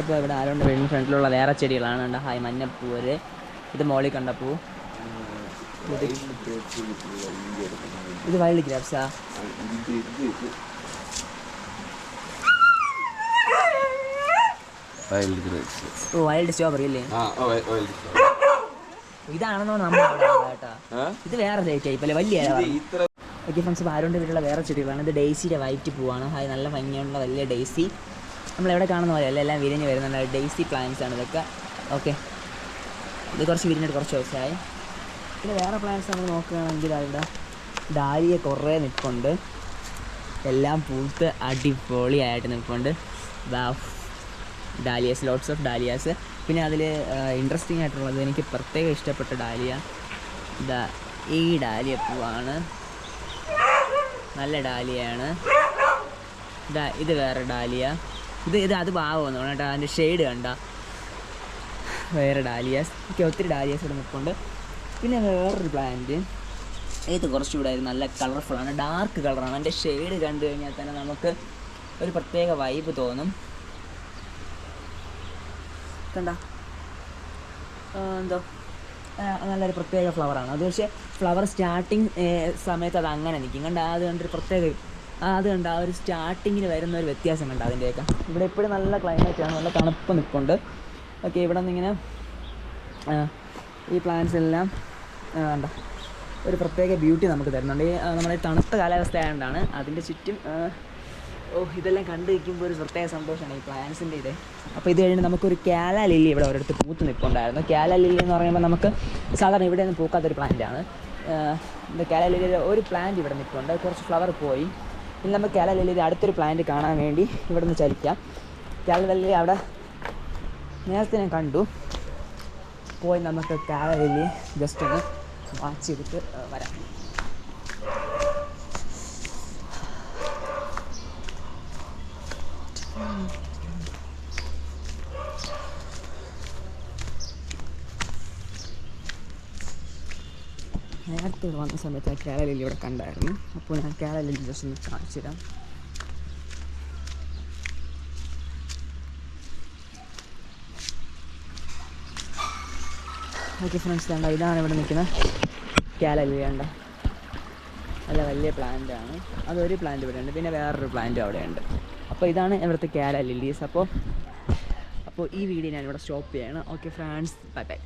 ഇപ്പോൾ ഇവിടെ ആരോണ്ട്? വീടിന് ഫ്രണ്ടിലുള്ള വേറെ ചെടികളാണ് കണ്ട. ഹായ് മഞ്ഞപ്പൂര്. ഇത് മോളിൽ കണ്ട പൂ. ഇത് വൈൽഡ് ഗ്രാപ്സാ. ഓ വൈൽഡ് സ്ട്രോബെറി അല്ലേ? ഇതാണെന്നോ നമ്മൾ കേട്ടോ. ഇത് വേറെ ടൈപ്പ് അല്ലേ വലിയ ഓക്കെ ഫ്രണ്ട്സ് ആരോണ്ട് വീട്ടിലുള്ള വേറെ ചെടികളാണ്. ഇത് ഡെയ്സിയുടെ വൈറ്റ് പൂവാണ്. ഹായ് നല്ല ഭംഗിയുള്ള വലിയ ഡെയ്സി. നമ്മളെവിടെ കാണുന്ന പോലെ എല്ലാം വിരിഞ്ഞ് വരുന്നുണ്ട്. ഡെയ്സി പ്ലാന്റ്സ് ആണ് ഇതൊക്കെ. ഓക്കെ. ഇത് കുറച്ച് വിരിഞ്ഞിട്ട് കുറച്ച് ദിവസമായി. പിന്നെ വേറെ പ്ലാന്റ്സ് നമ്മൾ നോക്കുകയാണെങ്കിൽ അവിടെ ഡാലിയെ കുറേ നിൽപ്പുണ്ട് എല്ലാം പൂത്ത് അടിപൊളിയായിട്ട് നിൽപ്പുണ്ട് ഡാലിയാസ് ലോട്ട്സ് ഓഫ് ഡാലിയാസ്. പിന്നെ അതിൽ ഇൻട്രസ്റ്റിംഗ് ആയിട്ടുള്ളത് എനിക്ക് പ്രത്യേകം ഇഷ്ടപ്പെട്ട ഡാലിയ. ഇതാ ഈ ഡാലിയ പൂവാണ്. നല്ല ഡാലിയാണ്. ഇതാ ഇത് വേറെ ഡാലിയ. ഇത് ഇത് അത് ഭാവമെന്ന് കേട്ടോ. അതിന്റെ ഷെയ്ഡ് കണ്ട. വേറെ ഡാലിയാസ് ഒക്കെ ഒത്തിരി ഡാലിയാസ് ഇവിടെ നിൽപ്പുണ്ട്. പിന്നെ വേറൊരു പ്ലാന്റ് ഇത് കുറച്ചുകൂടെ നല്ല കളർഫുള്ളാണ് ഡാർക്ക് കളറാണ് അതിന്റെ ഷെയ്ഡ് കണ്ടു കഴിഞ്ഞാൽ തന്നെ നമുക്ക് ഒരു പ്രത്യേക വൈബ് തോന്നും. കണ്ട? എന്തോ? നല്ലൊരു പ്രത്യേക ഫ്ലവറാണ് അത് പക്ഷേ ഫ്ലവർ സ്റ്റാർട്ടിങ് സമയത്ത് അത് അങ്ങനെ നിൽക്കും. കണ്ട? അത് കണ്ടൊരു പ്രത്യേക അത് കണ്ട ആ ഒരു സ്റ്റാർട്ടിങ്ങിന് വരുന്ന ഒരു വ്യത്യാസം കണ്ട അതിന്റെയൊക്കെ ഇവിടെ എപ്പോഴും നല്ല ക്ലൈമറ്റ് ആണ് നല്ല തണുപ്പ് നിൽപ്പുണ്ട്. ഓക്കെ ഇവിടെ നിന്നിങ്ങനെ ഈ പ്ലാന്റ്സ് എല്ലാം വേണ്ട ഒരു പ്രത്യേക ബ്യൂട്ടി നമുക്ക് തരുന്നുണ്ട്. ഈ നമ്മുടെ തണുത്ത കാലാവസ്ഥ ആയതുകൊണ്ടാണ് അതിന്റെ ചുറ്റും ഓ ഇതെല്ലാം കണ്ടു നിൽക്കുമ്പോൾ ഒരു പ്രത്യേക സന്തോഷമാണ് ഈ പ്ലാന്റ്സിന്റെ ഇത്. അപ്പോൾ ഇത് കഴിഞ്ഞ് നമുക്കൊരു കാല ലില്ലി ഇവിടെ ഒരിടത്ത് പൂത്ത് നിൽപ്പുണ്ടായിരുന്നു. കാല ലില്ലി എന്ന് പറയുമ്പോൾ നമുക്ക് സാധാരണ ഇവിടെ നിന്ന് പൂക്കാത്തൊരു പ്ലാന്റാണ് കാല ലില്ലിയുടെ ഒരു പ്ലാന്റ് ഇവിടെ നിൽപ്പുണ്ട്. കുറച്ച് ഫ്ലവർ പോയി. ഇനി ക്യാല ലില്ലിയുടെ അടുത്തൊരു പ്ലാന്റ് കാണാൻ വേണ്ടി ഇവിടെ നിന്ന് ചലിക്കാം ലില്ലി അവിടെ നേരത്തെ ഞാൻ കണ്ടു. പോയി നമുക്ക് ലില്ലി ജസ്റ്റ് ഒന്ന് വാച്ച് ചെയ്തിട്ട് വരാം. നേരത്തെ ഇവിടെ വന്ന സമയത്ത് ആ കേരള ലില്ലി ഇവിടെ കണ്ടായിരുന്നു. അപ്പോൾ ഞാൻ കേരള ലില്ലി ജസ്റ്റ് ഒന്ന് കാണിച്ചു തരാം. ഓക്കെ ഫ്രണ്ട്സ് വേണ്ട ഇതാണ് ഇവിടെ നിൽക്കുന്ന കേരള ലില്ലി വേണ്ട നല്ല വലിയ പ്ലാന്റ് ആണ്. അതൊരു പ്ലാന്റ് ഇവിടെ ഉണ്ട് പിന്നെ വേറൊരു പ്ലാന്റ് അവിടെ ഉണ്ട് അപ്പോൾ ഇതാണ് ഇവിടുത്തെ കേരള ലില്ലീസ് അപ്പോൾ അപ്പോൾ ഈ വീഡിയോ ഞാനിവിടെ സ്റ്റോപ്പ് ചെയ്യാണ്. Okay friends bye bye.